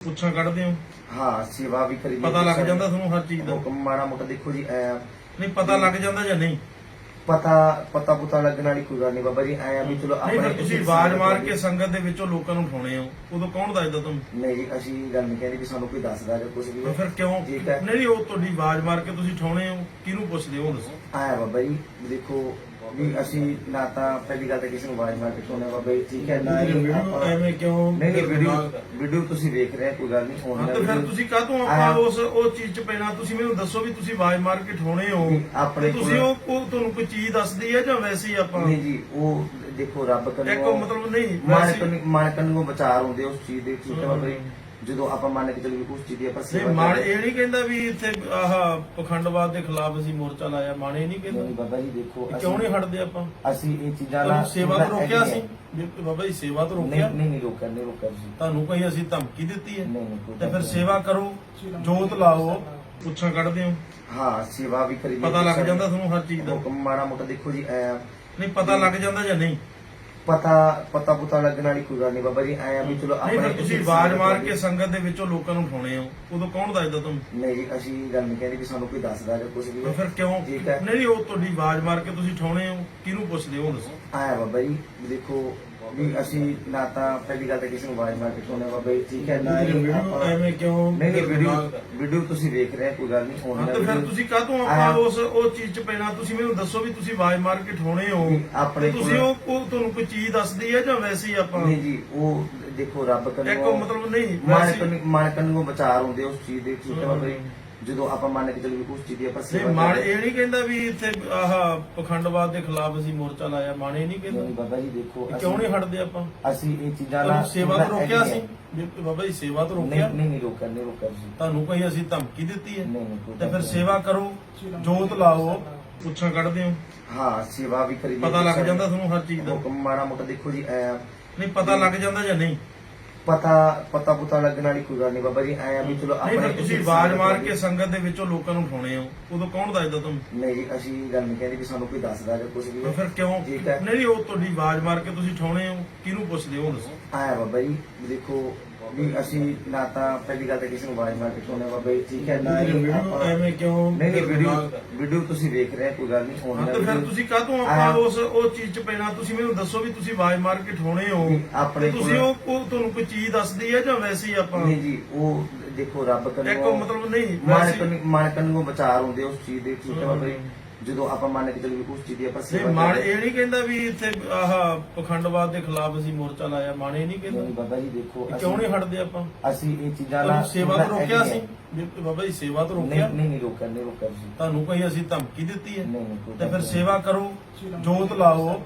ਪੁੱਛਾਂ ਕੱਢਦੇ ਹੋ? ਹਾਂ ਸੇਵਾ ਵੀ ਕਰੀ ਪਤਾ ਲੱਗ ਜਾਂਦਾ ਤੁਹਾਨੂੰ ਹਰ ਚੀਜ਼ ਦਾ? ਹੁਕਮ ਮਾੜਾ ਮੋਟਾ ਦੇਖੋ ਜੀ ਐ ਨਹੀਂ ਪਤਾ ਲੱਗ ਜਾਂਦਾ ਜਾਂ ਨਹੀਂ? ਪਤਾ ਪਤਾ ਪੁਤਾ ਲੱਗਣ ਵਾਲੀ ਕੋਈ ਗੱਲ ਨਹੀਂ ਬਾਬਾ ਜੀ ਐ ਵੀ ਚਲੋ ਨਹੀਂ ਫਿਰ ਤੁਸੀਂ ਆਵਾਜ਼ ਮਾਰ ਕੇ ਸੰਗਤ ਦੇ ਵਿੱਚੋਂ ਲੋਕਾਂ ਨੂੰ ਉਠਾਉਣੇ ਹੋ। ਉਦੋਂ ਕੌਣ ਦੱਸਦਾ ਤੁਹਾਨੂੰ? ਨਹੀਂ ਜੀ ਅਸੀਂ ਗੱਲ ਨਹੀਂ ਕਹਿੰਦੇ ਵੀ ਸਾਨੂੰ ਕੋਈ ਦੱਸਦਾ ਜਾਂ ਕੁਝ ਵੀ। ਫਿਰ ਕਿਉਂ। ਨਹੀਂ ਉਹ ਤੁਹਾਡੀ ਆਵਾਜ਼ ਮਾਰ ਕੇ ਤੁਸੀਂ ਉਠਾਉਣੇ ਹੋ। ਕਿਹਨੂੰ ਪੁੱਛਦੇ ਹੋ ਦੱਸੋ। ਆਇਆ ਬਾਬਾ ਜੀ ਦੇਖੋ ਵੀ ਅਸੀਂ ਨਾ ਤਾਂ ਪਹਿਲੀ ਗੱਲ ਤਾਂ ਕਿਸੇ ਨੂੰ ਆਵਾਜ਼ ਮਾਰ ਕੇ ਸੁਣਿਆ ਬਾਬਾ ਜੀ ਠੀਕ ਹੈ ਨਾ ਹੀ ਆਪਾਂ- ਐਵੇਂ ਕਿਉਂ ਨਹੀਂ ਨਹੀਂ ਵੀਡੀਓ ਵੀਡੀਓ ਤੁਸੀਂ ਵੇਖ ਰਹੇ ਹੋ, ਕੋਈ ਗੱਲ ਨਹੀਂ ਹਾਂ ਤਾਂ ਫਿਰ ਤੁਸੀਂ ਕਾਹਤੋਂ ਆਪਾਂ ਉਸ ਉਹ ਚੀਜ਼ 'ਚ ਪੈਣਾ? ਤੁਸੀਂ ਮੈਨੂੰ ਦੱਸੋ ਵੀ ਤੁਸੀਂ ਆਵਾਜ਼ ਮਾਰ ਕੇ ਉਠਾਉਣੇ ਹੋ। ਆਪਣੇ ਤੇ ਤੁਸੀਂ ਉਹ ਉਹ ਤੁਹਾਨੂੰ ਕੋਈ ਚੀਜ਼ ਦੱਸਦੀ ਹੈ ਜਾਂ ਵੈਸੇ ਹੀ ਆਪਾਂ ਨਹੀਂ ਜੀ ਉਹ ਦੇਖੋ ਰੱਬ ਇੱਕ ਕੰਨੋਂ ਮਤਲਬ ਨਹੀਂ ਮਨ ਵੈਸੇ ਕੰਨੋਂ ਵਿਚਾਰ ਹੁੰਦੇ ਉਸ ਚੀਜ਼ ਦੇ ਠੀਕ ਹੈ ਬਾਬਾ ਜੀ? ਜਦੋਂ ਆਪਾਂ ਮੰਨ ਕੇ ਚੱਲੀਏ ਉਸ ਚੀਜ਼ ਦੀ ਆਪਾਂ ਨਹੀਂ ਸੇਵਾ ਮਾਣ ਕਰਦੇ ਇਹ ਨਹੀਂ ਕਹਿੰਦਾ ਵੀ ਇੱਥੇ ਆਹ ਪਖੰਡਵਾਦ ਦੇ ਖਿਲਾਫ ਅਸੀਂ ਮੋਰਚਾ ਲਾਇਆ ਮਾਣ ਇਹ ਨਹੀਂ ਨਹੀਂ ਕਹਿੰਦਾ ਬਾਬਾ ਜੀ ਦੇਖੋ ਇਹ ਕਿਉਂ ਨਹੀਂ ਹਟਦੇ ਆਪਾਂ? ਅਸੀਂ ਇਹ ਚੀਜ਼ਾਂ ਤੁਹਾਨੂੰ ਨਾਲ ਸੇਵਾ ਤੋਂ ਰੋਕਿਆ ਸੀ? ਵੀ ਬਾਬਾ ਜੀ ਸੇਵਾ ਤੋਂ ਨਹੀਂ ਰੋਕਿਆ? ਨਹੀਂ ਨਹੀਂ ਰੋਕਿਆ ਨਹੀਂ ਰੋਕਿਆ ਜੀ। ਤੁਹਾਨੂੰ ਕੋਈ ਅਸੀਂ ਧਮਕੀ ਦਿੱਤੀ ਹੈ? ਨਹੀਂ ਨਹੀਂ ਕੋਈ ਤੇ ਫਿਰ। ਸੇਵਾ ਕਰੋ ਜੋਤ ਲਾਓ ਪੁੱਛਾਂ ਕੱਢਦੇ ਹੋ। ਹਾਂ ਸੇਵਾ ਵੀ ਕਰੀ ਪਤਾ ਲੱਗ ਜਾਂਦਾ ਤੁਹਾਨੂੰ ਹਰ ਚੀਜ਼ ਦਾ। ਹੁਕਮ ਮਾੜਾ ਮੋਟਾ ਦੇਖੋ ਜੀ ਐ ਨਹੀਂ ਪਤਾ ਲੱਗ ਜਾਂਦਾ ਜਾਂ ਨਹੀਂ? ਪਤਾ ਪਤਾ ਪੁਤਾ ਲੱਗਣ ਵਾਲੀ ਕੋਈ ਗੱਲ ਨਹੀਂ ਬਾਬਾ ਜੀ ਐ ਵੀ ਚਲੋ ਨਹੀਂ ਫਿਰ ਤੁਸੀਂ ਆਵਾਜ਼ ਮਾਰ ਕੇ ਸੰਗਤ ਦੇ ਵਿੱਚੋਂ ਲੋਕਾਂ ਨੂੰ ਉਠਾਉਣੇ ਹੋ। ਉਦੋਂ ਕੌਣ ਦੱਸਦਾ ਤੁਹਾਨੂੰ? ਨਹੀਂ ਜੀ ਅਸੀਂ ਗੱਲ ਨਹੀਂ ਕਹਿੰਦੇ ਵੀ ਸਾਨੂੰ ਕੋਈ ਦੱਸਦਾ ਜਾਂ ਕੁਝ ਵੀ। ਫਿਰ ਕਿਉਂ? ਠੀਕ ਹੈ। ਨਹੀਂ ਉਹ ਤੁਹਾਡੀ ਆਵਾਜ਼ ਮਾਰ ਕੇ ਤੁਸੀਂ ਉਠਾਉਣੇ ਹੋ। ਕਿਹਨੂੰ ਪੁੱਛਦੇ ਹੋ ਦੱਸੋ। ਆਇਆ ਬਾਬਾ ਜੀ ਦੇਖੋ ਵੀ ਅਸੀਂ ਨਾ ਤਾਂ ਪਹਿਲੀ ਗੱਲ ਤਾਂ ਕਿਸੇ ਨੂੰ ਆਵਾਜ਼ ਮਾਰ ਕੇ ਸੁਣਿਆ ਬਾਬਾ ਜੀ ਠੀਕ ਹੈ ਨਾ ਹੀ ਆਪਾਂ- ਐਵੇਂ ਕਿਉਂ ਨਹੀਂ ਨਹੀਂ ਵੀਡੀਓ ਵੀਡੀਓ ਤੁਸੀਂ ਵੇਖ ਰਹੇ ਹੋ, ਕੋਈ ਗੱਲ ਨਹੀਂ ਹਾਂ ਉਹਨਾਂ ਤਾਂ ਫਿਰ ਤੁਸੀਂ ਕਾਹਤੋਂ ਆਪਾਂ ਆਇਆ। ਉਸ ਉਹ ਚੀਜ਼ 'ਚ ਪੈਣਾ? ਤੁਸੀਂ ਮੈਨੂੰ ਦੱਸੋ ਵੀ ਤੁਸੀਂ ਆਵਾਜ਼ ਮਾਰ ਕੇ ਉਠਾਉਣੇ ਹੋ। ਆਪਣੇ ਤੇ ਤੁਸੀਂ ਕੋਲ- ਉਹ ਉਹ ਤੁਹਾਨੂੰ ਕੋਈ ਚੀਜ਼ ਦੱਸਦੀ ਹੈ ਜਾਂ ਵੈਸੇ ਹੀ ਆਪਾਂ ਨਹੀਂ ਜੀ ਉਹ ਦੇਖੋ ਰੱਬ ਇੱਕ ਕੰਨੋਂ ਮਤਲਬ ਨਹੀਂ ਮਨ ਵੈਸੇ ਹੀ- ਕੰਨੋਂ ਵਿਚਾਰ ਹੁੰਦੇ ਉਸ ਚੀਜ਼ ਦੇ ਠੀਕ ਹੈ। ਬਾਬਾ ਜੀ? ਜਦੋਂ ਆਪਾਂ ਮੰਨ ਕੇ ਚੱਲੀਏ ਉਸ ਚੀਜ਼ ਦੀ ਆਪਾਂ ਨਹੀਂ ਕਰਦੇ ਇਹ ਨਹੀਂ ਕਹਿੰਦਾ ਵੀ ਇੱਥੇ ਆਹ ਪਖੰਡਵਾਦ ਦੇ ਖਿਲਾਫ ਅਸੀਂ ਮੋਰਚਾ ਲਾਇਆ ਮਾਣ ਇਹ ਨਹੀਂ ਨਹੀਂ ਕਹਿੰਦਾ। ਬਾਬਾ ਜੀ ਦੇਖੋ ਇਹ ਕਿਉਂ ਨਹੀਂ ਹਟਦੇ ਆਪਾਂ? ਅਸੀਂ ਇਹ ਚੀਜ਼ਾਂ ਤੁਹਾਨੂੰ ਨਾਲ ਸੇਵਾ ਤੋਂ ਰੋਕਿਆ ਸੀ। ਵੀ ਬਾਬਾ ਜੀ ਸੇਵਾ ਤੋਂ ਨਹੀਂ ਰੋਕਿਆ। ਨਹੀਂ ਨਹੀਂ ਰੋਕਿਆ ਨਹੀਂ ਰੋਕਿਆ ਜੀ। ਤੁਹਾਨੂੰ ਕੋਈ ਅਸੀਂ ਧਮਕੀ ਦਿੱਤੀ ਹੈ। ਨਹੀਂ ਨਹੀਂ ਕੋਈ ਤੇ ਗੱਲ ਫਿਰ ਨਹੀਂ। ਸੇਵਾ ਕਰੋ ਜੋਤ ਲਾਓ ਪੁੱਛਾਂ ਕੱਢਦੇ ਹੋ। ਹਾਂ ਸੇਵਾ ਵੀ ਕਰੀ ਪਤਾ ਲੱਗ ਜਾਂਦਾ ਤੁਹਾਨੂੰ ਹਰ ਚੀਜ਼ ਦਾ। ਹੁਕਮ ਮਾੜਾ ਮੋਟਾ ਦੇਖੋ ਜੀ ਐ ਨਹੀਂ ਪਤਾ ਲੱਗ ਜਾਂਦਾ ਜਾਂ ਨਹੀਂ? ਪਤਾ ਪਤਾ ਪੁਤਾ ਲੱਗਣ ਵਾਲੀ ਕੋਈ ਗੱਲ ਨਹੀਂ ਬਾਬਾ ਜੀ ਐ ਵੀ ਚਲੋ ਨਹੀਂ ਫਿਰ ਤੁਸੀਂ ਆਵਾਜ਼ ਮਾਰ ਕੇ ਸੰਗਤ ਦੇ ਵਿੱਚੋਂ ਲੋਕਾਂ ਨੂੰ ਉਠਾਉਣੇ ਹੋ। ਉਦੋਂ ਕੌਣ ਦੱਸਦਾ ਤੁਹਾਨੂੰ? ਨਹੀਂ ਜੀ ਅਸੀਂ ਗੱਲ ਨਹੀਂ ਕਹਿੰਦੇ ਵੀ ਸਾਨੂੰ ਕੋਈ ਦੱਸਦਾ ਜਾਂ ਕੁਝ ਵੀ। ਫਿਰ ਕਿਉਂ? ਠੀਕ ਹੈ। ਨਹੀਂ ਉਹ ਤੁਹਾਡੀ ਆਵਾਜ਼ ਮਾਰ ਕੇ ਤੁਸੀਂ ਉਠਾਉਣੇ ਹੋ। ਕਿਹਨੂੰ ਪੁੱਛਦੇ ਹੋ ਦੱਸੋ। ਆਇਆ ਬਾਬਾ ਜੀ ਦੇਖੋ ਵੀ ਅਸੀਂ ਨਾ ਤਾਂ ਪਹਿਲੀ ਗੱਲ ਤਾਂ ਕਿਸੇ ਨੂੰ ਆਵਾਜ਼ ਮਾਰ ਕੇ ਸੁਣਿਆ ਬਾਬਾ ਜੀ ਠੀਕ ਹੈ ਨਾ ਹੀ ਆਪਾਂ- ਐਵੇਂ ਕਿਉਂ ਨਹੀਂ ਨਹੀਂ ਵੀਡੀਓ ਵੀਡੀਓ ਤੁਸੀਂ ਵੇਖ ਰਹੇ ਹੋ, ਕੋਈ ਗੱਲ ਨਹੀਂ ਹਾਂ ਉਹਨਾਂ ਤਾਂ ਫਿਰ ਵੀਡੀਓ- ਤੁਸੀਂ ਕਾਹਤੋਂ ਆਪਾਂ। ਉਸ ਉਹ ਚੀਜ਼ 'ਚ ਪੈਣਾ? ਤੁਸੀਂ ਮੈਨੂੰ ਦੱਸੋ ਵੀ ਤੁਸੀਂ ਆਵਾਜ਼ ਮਾਰ ਕੇ ਉਠਾਉਣੇ ਹੋ। ਆਪਣੇ ਤੇ ਤੁਸੀਂ ਕੋਲ- ਉਹ ਉਹ ਤੁਹਾਨੂੰ ਕੋਈ ਚੀਜ਼ ਦੱਸਦੀ ਹੈ ਜਾਂ ਵੈਸੇ ਹੀ ਆਪਾਂ ਨਹੀਂ ਜੀ ਉਹ ਦੇਖੋ ਰੱਬ ਇੱਕ ਮਤਲਬ ਨਹੀਂ ਮਨ ਵੈਸੇ ਹੀ- ਕੰਨੋਂ ਵਿਚਾਰ ਹੁੰਦੇ ਉਸ ਚੀਜ਼ ਦੇ ਠੀਕ ਹੈ ਬਾਬਾ ਜੀ? ਜਦੋਂ ਆਪਾਂ ਮੰਨ ਕੇ ਚੱਲੀਏ ਉਸ ਚੀਜ਼ ਦੀ ਆਪਾਂ ਨਹੀਂ ਸੇਵਾ ਮਾਣ ਕਰਦੇ ਇਹ ਨਹੀਂ ਕਹਿੰਦਾ ਵੀ ਇੱਥੇ ਆਹ ਪਖੰਡਵਾਦ ਦੇ ਖਿਲਾਫ ਅਸੀਂ ਮੋਰਚਾ ਲਾਇਆ ਮਾਣ ਇਹ ਨਹੀਂ ਨਹੀਂ ਕਹਿੰਦਾ ਬਾਬਾ ਜੀ ਦੇਖੋ ਇਹ ਕਿਉਂ ਨਹੀਂ ਹਟਦੇ ਆਪਾਂ? ਅਸੀਂ ਇਹ ਚੀਜ਼ਾਂ ਤੁਹਾਨੂੰ ਨਾਲ ਸੇਵਾ ਤੋਂ ਰੋਕਿਆ ਸੀ ਵੀ ਬਾਬਾ ਜੀ ਸੇਵਾ ਤੋਂ ਨਹੀਂ ਰੋਕਿਆ? ਨਹੀਂ ਨਹੀਂ ਰੋਕਿਆ ਨਹੀਂ ਰੋਕਿਆ ਜੀ ਤੁਹਾਨੂੰ ਕੋਈ ਅਸੀਂ ਧਮਕੀ ਦਿੱਤੀ ਹੈ? ਨਹੀਂ ਨਹੀਂ ਕੋਈ ਤੇ ਫਿਰ। ਸੇਵਾ ਕਰੋ ਜੋਤ ਲਾਓ।